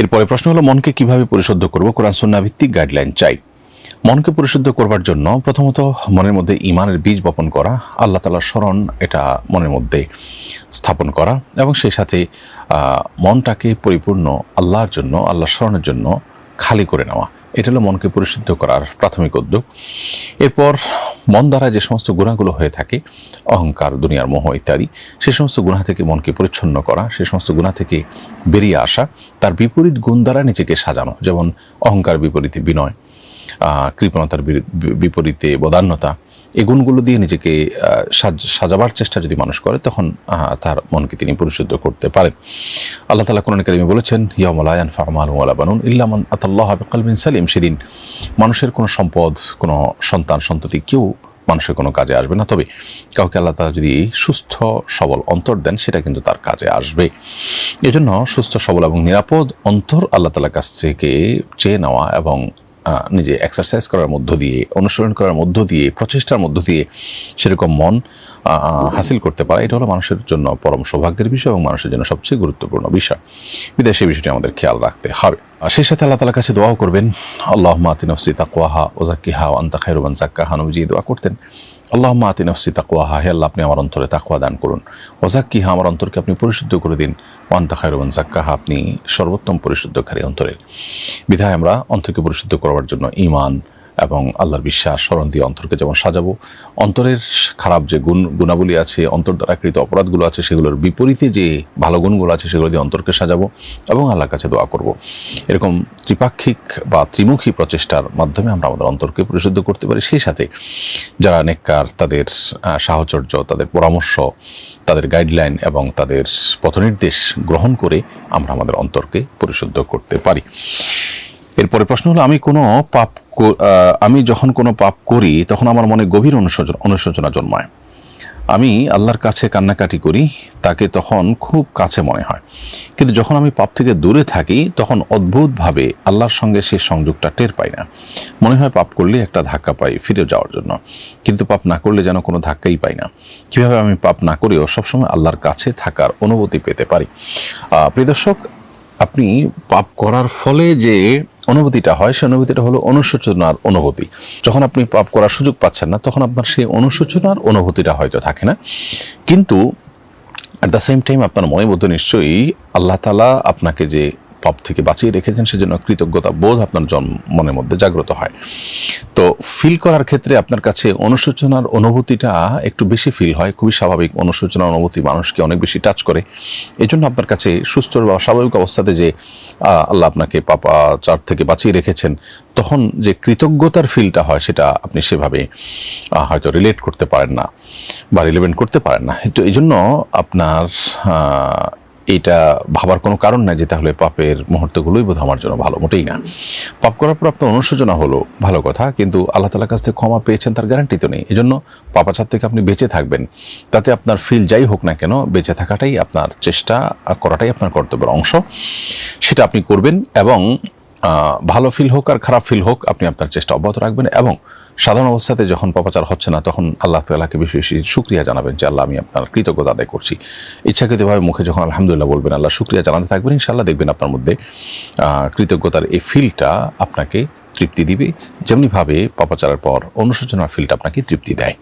এরপরে প্রশ্ন হলো, মনকে কীভাবে পরিশুদ্ধ করব? কোরআন সন্না ভিত্তিক গাইডলাইন চাই। মনকে পরিশুদ্ধ করবার জন্য প্রথমত মনের মধ্যে ইমানের বীজ বপন করা, আল্লাহ তালার স্মরণ এটা মনের মধ্যে স্থাপন করা এবং সেই সাথে মনটাকে পরিপূর্ণ আল্লাহর জন্য, আল্লাহর স্মরণের জন্য খালি করে নেওয়া। এটা হলো মনকে পরিশুদ্ধ করার প্রাথমিক উদ্যোগ। এরপর মন দ্বারা যে সমস্ত গুণাগুলো হয়ে থাকে, অহংকার, দুনিয়ার মোহ ইত্যাদি, সে সমস্ত গুণা থেকে মনকে পরিচ্ছন্ন করা, সে সমস্ত গুণা থেকে বেরিয়ে আসা, তার বিপরীত গুণ দ্বারা নিজেকে সাজানো, যেমন অহংকার বিপরীতে বিনয় কৃপণতার বিপরীতে বদান্যতা এই গুণগুলো দিয়ে নিজেকে সাজাবার চেষ্টা যদি মানুষ করে, তখন তার মনকে তিনি পরিশুদ্ধ করতে পারেন। আল্লাহ তালা কোরআন কারিমে বলেছেন ইয়ামলায়ান ফাহমাল বানুন ইল্লামান আতাল্লাহ কালবিন সালিম। সেদিন মানুষের কোনো সম্পদ, কোনো সন্তান, সন্ততি কেউ মানুষের কোনো কাজে আসবে না। তবে কাউকে আল্লাহ তালা যদি সুস্থ, সবল অন্তর দেন, সেটা কিন্তু তার কাজে আসবে। এজন্য সুস্থ, সবল এবং নিরাপদ অন্তর আল্লাহ তালার কাছ থেকে চেয়ে নেওয়া এবং নিজে এক্সারসাইজ করার মধ্য দিয়ে অনুসরণ করার মধ্য দিয়ে, প্রচেষ্টার মধ্য দিয়ে সেরকম মন হাসিল করতে পারে, এটা হলো মানুষের জন্য পরম সৌভাগ্যের বিষয় এবং মানুষের জন্য সবচেয়ে গুরুত্বপূর্ণ বিষয়। বিদেশে বিষয়টি আমাদের খেয়াল রাখতে হবে। সেই সাথে আল্লাহ তালার কাছে দোয়াও করবেন আল্লাহ মাতিনফসি তাকুয়াহা ওজাকিহা আন্তা খাইরুবান জাক্কাহা নবীজি দোয়া করতেন। আল্লাহ মাতি নফসি তাকুয়াহা হে আল্লাহ, আপনি আমার অন্তরে তাকুয়া দান করুন। ওজাক্কিহা আমার অন্তরকে আপনি পরিশুদ্ধ করে দিন। ওয়ান্তা খাইরুবান জাক্কাহা আপনি সর্বোত্তম পরিশুদ্ধকারী অন্তরে। বিধায় আমরা অন্তরকে পরিশুদ্ধ করবার জন্য ইমান এবং আল্লাহর বিশ্বাস, স্মরণ দিয়ে অন্তরকে যেমন সাজাবো, অন্তরের খারাপ যে গুণ, গুণাবলী আছে অন্তর দ্বারা কৃত অপরাধগুলো আছে, সেগুলোর বিপরীতে যে ভালো গুণগুলো আছে, সেগুলো দিয়ে অন্তরকে সাজাবো এবং আল্লাহর কাছে দোয়া করব। এরকম ত্রিপাক্ষিক বা ত্রিমুখী প্রচেষ্টার মাধ্যমে আমরা আমাদের অন্তরকে পরিশুদ্ধ করতে পারি। সেই সাথে যারা নেককার, তাদের সাহচর্য, তাদের পরামর্শ, তাদের গাইডলাইন এবং তাদের পথনির্দেশ গ্রহণ করে আমরা আমাদের অন্তরকে পরিশুদ্ধ করতে পারি। এরপরে প্রশ্ন হলো, আমি কোনো পাপ আমি যখন কোনো পাপ করি, তখন আমার মনে গভীর অনুশোচনা অনুশোচনা জন্মায়। আমি আল্লাহর কাছে কান্নাকাটি করি, তাকে তখন খুব কাছে মনে হয়। কিন্তু যখন আমি পাপ থেকে দূরে থাকি, তখন অদ্ভুতভাবে আল্লাহর সঙ্গে সেই সংযোগটা টের পাই না। মনে হয় পাপ করলে একটা ধাক্কা পাই ফিরে যাওয়ার জন্য। কিন্তু পাপ না করলে যেন কোনো ধাক্কাই পাই না। কীভাবে আমি পাপ না করেও সবসময় আল্লাহর কাছে থাকার অনুভূতি পেতে পারি। প্রিয় দর্শক, আপনি পাপ করার ফলে যে অনুভূতিটা হয়, সেই অনুভূতিটা হলো অনুশোচনার অনুভূতি। যখন আপনি পাপ করার সুযোগ পাচ্ছেন না, তখন আপনার সেই অনুশোচনার অনুভূতিটা হয়তো থাকে না। কিন্তু অ্যাট দ্য সেম টাইম আপনার মনে মধ্যে নিশ্চয়ই আল্লাহ তালা আপনাকে যে পাপ থেকে বাঁচিয়ে রেখেছেন, সেজন্য কৃতজ্ঞতা বোধ আপনার জন্ম, মনের মধ্যে জাগ্রত হয়। তো ফিল করার ক্ষেত্রে আপনার কাছে অনুশোচনার অনুভূতিটা একটু বেশি ফিল হয়, খুবই স্বাভাবিক অনুশোচনার অনুভূতি, মানুষকে অনেক বেশি টাচ করে। এই জন্য আপনার কাছে সুস্থ বা স্বাভাবিক অবস্থাতে যে আল্লাহ আপনাকে পাপা চার থেকে বাঁচিয়ে রেখেছেন, তখন যে কৃতজ্ঞতার ফিলটা হয়, সেটা আপনি সেভাবে হয়তো রিলেট করতে পারেন না বা রিলেভেন্ট করতে পারেন না। তো এই জন্য আপনার এটা ভাবার কোনো কারণ নাই যে তাহলে পাপের মুহূর্তগুলোই বোধ আমার জন্য ভালো, মোটেই না। পাপ করার পর আপনার অনুশোচনা হলো ভালো কথা, কিন্তু আল্লাহ তালার কাছ থেকে ক্ষমা পেয়েছেন তার গ্যারান্টি তো নেই। এই এজন্য পাপাচার থেকে আপনি বেঁচে থাকবেন। তাতে আপনার ফিল যাই হোক না কেন, বেঁচে থাকাটাই আপনার চেষ্টা, করাটাই আপনার কর্তব্যের অংশ। সেটা আপনি করবেন এবং ভালো ফিল হোক আর খারাপ ফিল হোক, আপনি আপনার চেষ্টা অব্যাহত রাখবেন এবং সাধারণ অবস্থাতে যখন পপাচার হচ্ছে না, তখন আল্লাহ তালাকে বেশি বেশি সুক্রিয়া জানাবেন যে, আল্লাহ, আমি আপনার কৃতজ্ঞতা আদায় করছি। ইচ্ছাকৃতভাবে মুখে যখন আলহামদুলিল্লাহ বলবেন, আল্লাহ সুক্রিয়া জানাতে থাকবেন ইনশাল্লাহ দেখবেন আপনার মধ্যে কৃতজ্ঞতার এই ফিলটা আপনাকে তৃপ্তি দিবে। যেমনিভাবে পপাচারের পর অনুশোচনার ফিলটা আপনাকে তৃপ্তি দেয়।